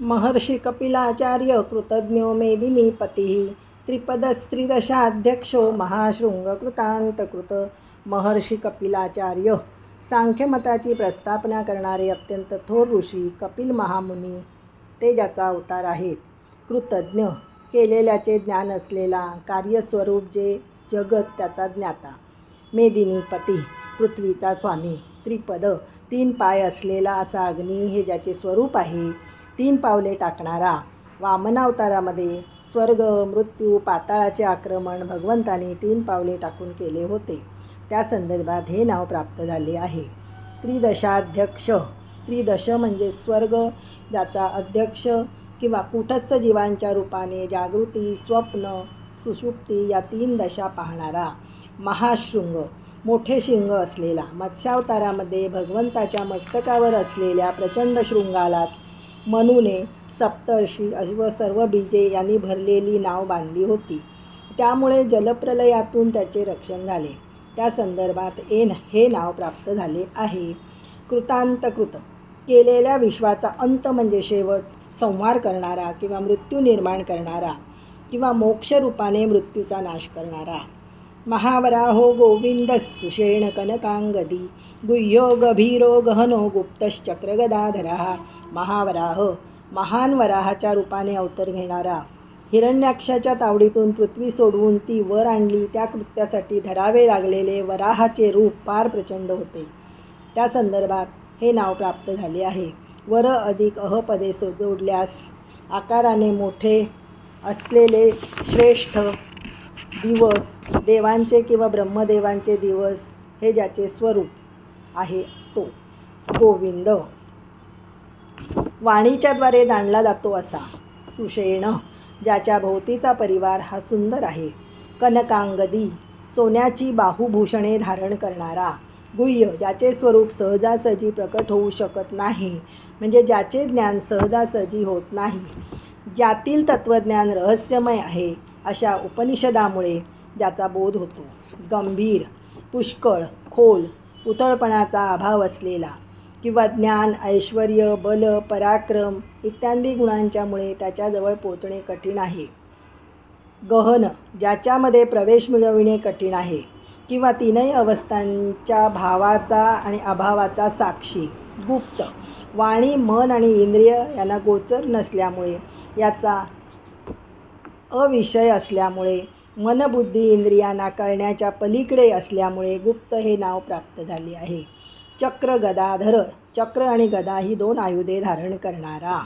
महर्षी कपिलाचार्य कृतज्ञो मेदिनीपती त्रिपदस्त्रिदशाध्यक्षो महाशृंगकृतांतकृत महर्षी कपिलाचार्य। सांख्यमताची प्रस्थापना करणारे अत्यंत थोर ऋषी कपिल महामुनी ते ज्याचा अवतार आहेत. कृतज्ञ केलेल्याचे ज्ञान असलेला कार्यस्वरूप जे जगत त्याचा ज्ञाता. मेदिनीपती पृथ्वीचा स्वामी त्रिपद तीन पाय असलेला असा अग्नी हे ज्याचे स्वरूप आहे तीन पावले टाकणारा वामनावतारामध्ये स्वर्ग मृत्यू पाताळाचे आक्रमण भगवंताने तीन पावले टाकून केले होते. त्या संदर्भात हे नाव प्राप्त झाले आहे. त्रिदशाध्यक्ष. त्रिदश म्हणजे स्वर्ग ज्याचा अध्यक्ष किंवा कुटस्थ जीवांच्या रूपाने जागृती स्वप्न सुषुप्ती या तीन दशा पाहणारा महाशृंग मोठे शिंग असलेला मत्स्यावतारामध्ये भगवंताच्या मस्तकावर असलेल्या प्रचंड शृंगालात मनुने सप्तर्षी अश्व सर्व बीजे यांनी भरलेली नाव बांधली होती. त्यामुळे जलप्रलयातून त्याचे रक्षण झाले. त्या संदर्भात एन हे नाव प्राप्त झाले आहे. कृतांतकृत. केलेल्या विश्वाचा अंत म्हणजे शेवट संहार करणारा किंवा मृत्यू निर्माण करणारा किंवा मोक्षरूपाने मृत्यूचा नाश करणारा. महावराहो गोविंद सुषेण कनकांगदी गुह्यो गभीरो गहनो गुप्तश्चक्रगदाधरा महावराह महान वराहाच्या रूपाने अवतर घेणारा. हिरण्याक्षाच्या तावडीतून पृथ्वी सोडवून ती वर आणली. त्या कृत्यासाठी धरावे लागलेले वराहाचे रूप फार प्रचंड होते. त्या संदर्भात हे नाव प्राप्त झाले आहे. वर अधिक अहपदे सो जोडल्यास आकाराने मोठे असलेले श्रेष्ठ दिवस देवांचे किंवा ब्रह्मदेवांचे दिवस हे ज्याचे स्वरूप आहे तो. गोविंद वाणीच्याद्वारे दाणला जातो असा. सुषेण ज्याच्या भोवतीचा परिवार हा सुंदर आहे. कनकांगदी सोन्याची बाहुभूषणे धारण करणारा. गुह्य ज्याचे स्वरूप सहजासहजी प्रकट होऊ शकत नाही म्हणजे ज्याचे ज्ञान सहजासहजी होत नाही. ज्यातील तत्त्वज्ञान रहस्यमय आहे अशा उपनिषदामुळे ज्याचा बोध होतो. गंभीर पुष्कळ खोल उथळपणाचा अभाव असलेला. किंवा ज्ञान ऐश्वर बल पराक्रम इत्यादी गुणांच्यामुळे त्याच्याजवळ पोचणे कठीण आहे. गहन ज्याच्यामध्ये प्रवेश मिळविणे कठीण आहे किंवा तीनही अवस्थांच्या भावाचा आणि अभावाचा साक्षी गुप्त. वाणी मन आणि इंद्रिय यांना गोचर नसल्यामुळे याचा अविषय असल्यामुळे मनबुद्धी इंद्रियांना कळण्याच्या पलीकडे असल्यामुळे गुप्त हे नाव प्राप्त झाले आहे. चक्र गदाधर चक्र आणि गदा ही दोन आयुधे धारण करणारा.